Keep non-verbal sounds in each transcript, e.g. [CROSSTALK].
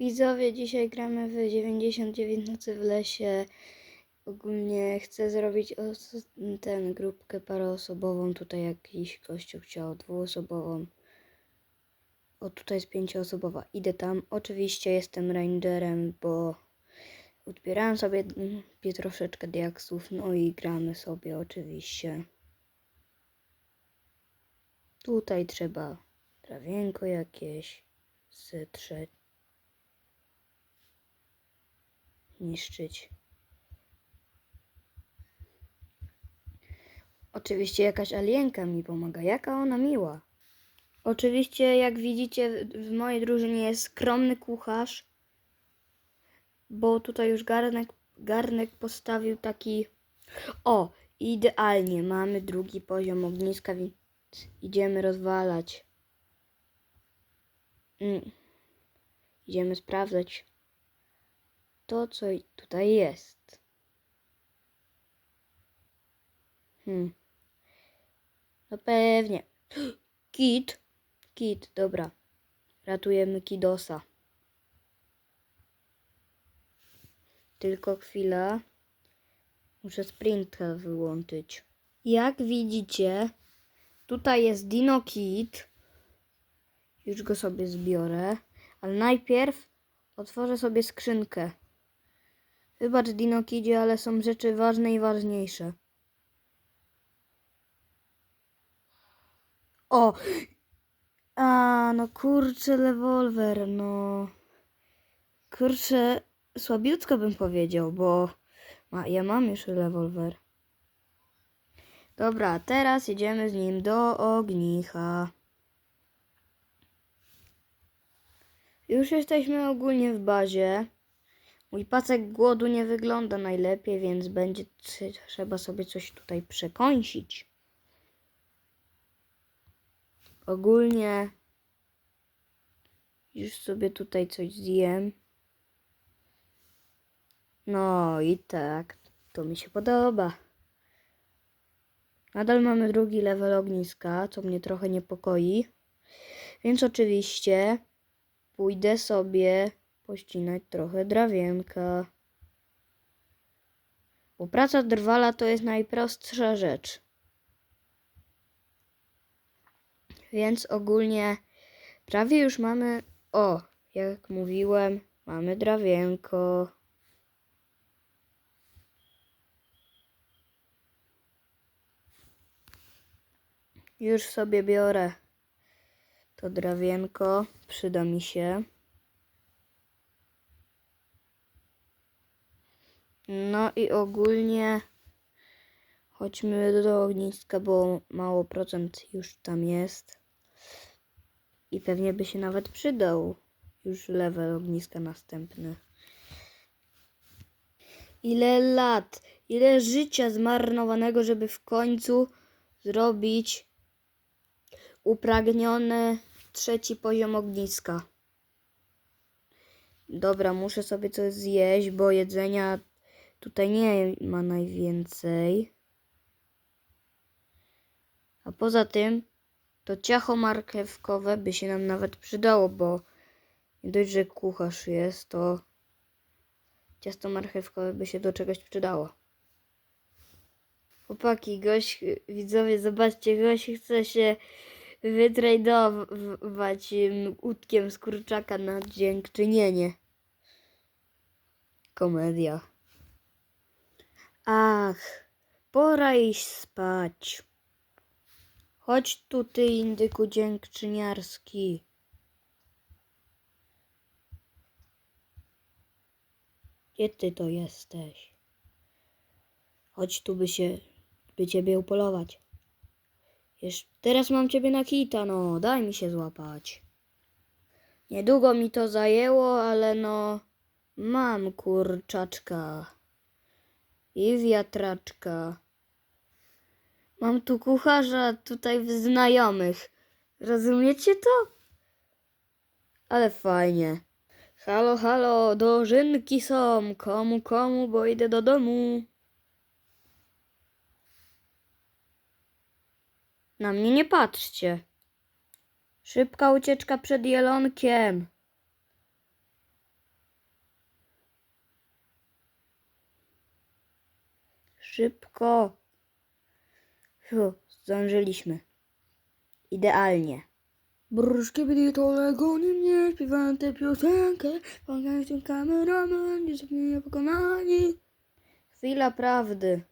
Widzowie, dzisiaj gramy w 99 nocy w lesie. Ogólnie chcę zrobić ten grupkę paroosobową. Tutaj jakiś gościu chciał dwuosobową. O, tutaj jest pięcioosobowa. Idę tam. Oczywiście jestem rangerem, bo odbierałem sobie troszeczkę diaksów. No i gramy sobie oczywiście. Tutaj trzeba trawienko jakieś zetrzeć. Niszczyć. Oczywiście jakaś alienka mi pomaga. Jaka ona miła. Oczywiście, jak widzicie, w- mojej drużynie jest skromny kucharz, bo tutaj już garnek, garnek postawił taki. O, idealnie. Mamy drugi poziom ogniska, więc idziemy rozwalać. Mm. Idziemy sprawdzać to, co tutaj jest. Hmm. No pewnie. [GASPS] Kit. Kit, dobra. Ratujemy Kidosa. Tylko chwila. Muszę sprinta wyłączyć. Jak widzicie, tutaj jest Dino Kit. Już go sobie zbiorę. Ale najpierw otworzę sobie skrzynkę. Wybacz Dinokidzie, ale są rzeczy ważne i ważniejsze. O! A, no kurczę, rewolwer, no. Kurczę, słabiutko bym powiedział, bo ma, ja mam już rewolwer. Dobra, teraz jedziemy z nim do ognicha. Już jesteśmy ogólnie w bazie. Mój pasek głodu nie wygląda najlepiej, więc będzie tr- trzeba sobie coś tutaj przekąsić. Ogólnie już sobie tutaj coś zjem. No i tak, to mi się podoba. Nadal mamy drugi level ogniska, co mnie trochę niepokoi. Więc oczywiście pójdę sobie pościnać trochę drawienka. Bo praca drwala to jest najprostsza rzecz. Więc ogólnie prawie już mamy. O, jak mówiłem, mamy drawienko. Już sobie biorę to drawienko, przyda mi się. No i ogólnie chodźmy do ogniska, bo mało procent już tam jest. I pewnie by się nawet przydał już level ogniska następny. Ile lat, ile życia zmarnowanego, żeby w końcu zrobić upragniony trzeci poziom ogniska. Dobra, muszę sobie coś zjeść, bo jedzenia tutaj nie ma najwięcej. A poza tym, to ciacho marchewkowe by się nam nawet przydało, bo nie dość, że kucharz jest, to ciasto marchewkowe by się do czegoś przydało. Chłopaki, gość, widzowie, zobaczcie, gość chce się wytradować łódkiem z kurczaka na dziękczynienie. Komedia. Ach, pora iść spać. Chodź tu, ty indyku dziękczyniarski. Gdzie ty to jesteś? Chodź tu, by się, by ciebie upolować. Jeszcze teraz mam ciebie na kita, no, daj mi się złapać. Niedługo mi to zajęło, ale no, mam kurczaczka i wiatraczka. Mam tu kucharza tutaj w znajomych. Rozumiecie to? Ale fajnie. Halo, halo, dożynki są. Komu, komu, bo idę do domu. Na mnie nie patrzcie. Szybka ucieczka przed jelonkiem. Szybko. Fiu, zdążyliśmy. Idealnie. Bruszki byli to legoni mnie, śpiewałem tę piosenkę, pomagałem tym kameraman, nie zapomnij pokonani. Chwila prawdy.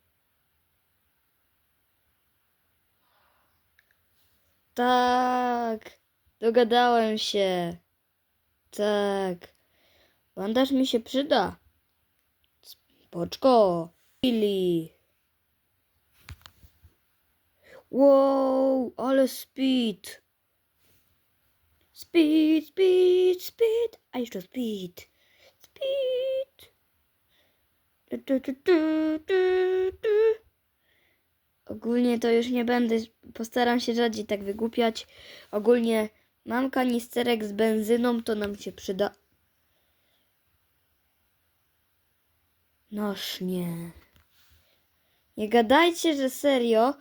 Tak, dogadałem się. Tak, bandaż mi się przyda. Spoczko, Billy. Wow, ale speed. Speed, speed, speed. A jeszcze speed. Speed. Tu, tu, tu, tu, tu. Ogólnie to już nie będę, postaram się rzadziej tak wygłupiać. Ogólnie mam kanisterek z benzyną, to nam się przyda. Noż nie. Nie gadajcie, że serio.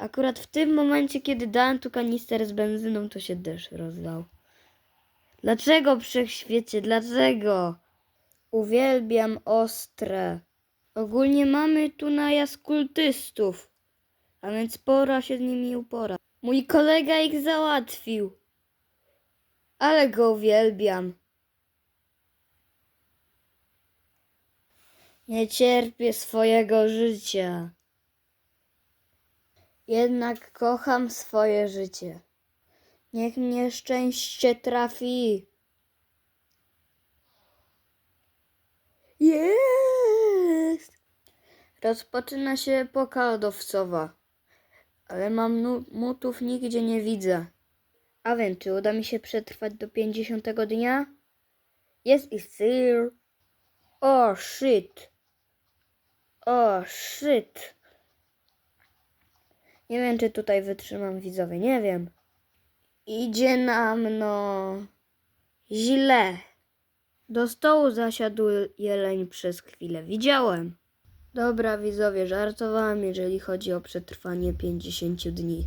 Akurat w tym momencie, kiedy dałem tu kanister z benzyną, to się deszcz rozlał. Dlaczego wszechświecie? Dlaczego? Uwielbiam ostre. Ogólnie mamy tu najazd kultystów, a więc pora się z nimi upora. Mój kolega ich załatwił. Ale go uwielbiam. Nie cierpię swojego życia. Jednak kocham swoje życie. Niech mnie szczęście trafi. Jest! Rozpoczyna się epoka lodowcowa, ale mam mutów nigdzie nie widzę. A więc, czy uda mi się przetrwać do 50 dnia? Jest i sir. O, shit. O, shit. Nie wiem, czy tutaj wytrzymam widzowie, nie wiem. Idzie nam, no, źle. Do stołu zasiadł jeleń przez chwilę, widziałem. Dobra, widzowie, żartowałem, jeżeli chodzi o przetrwanie 50 dni.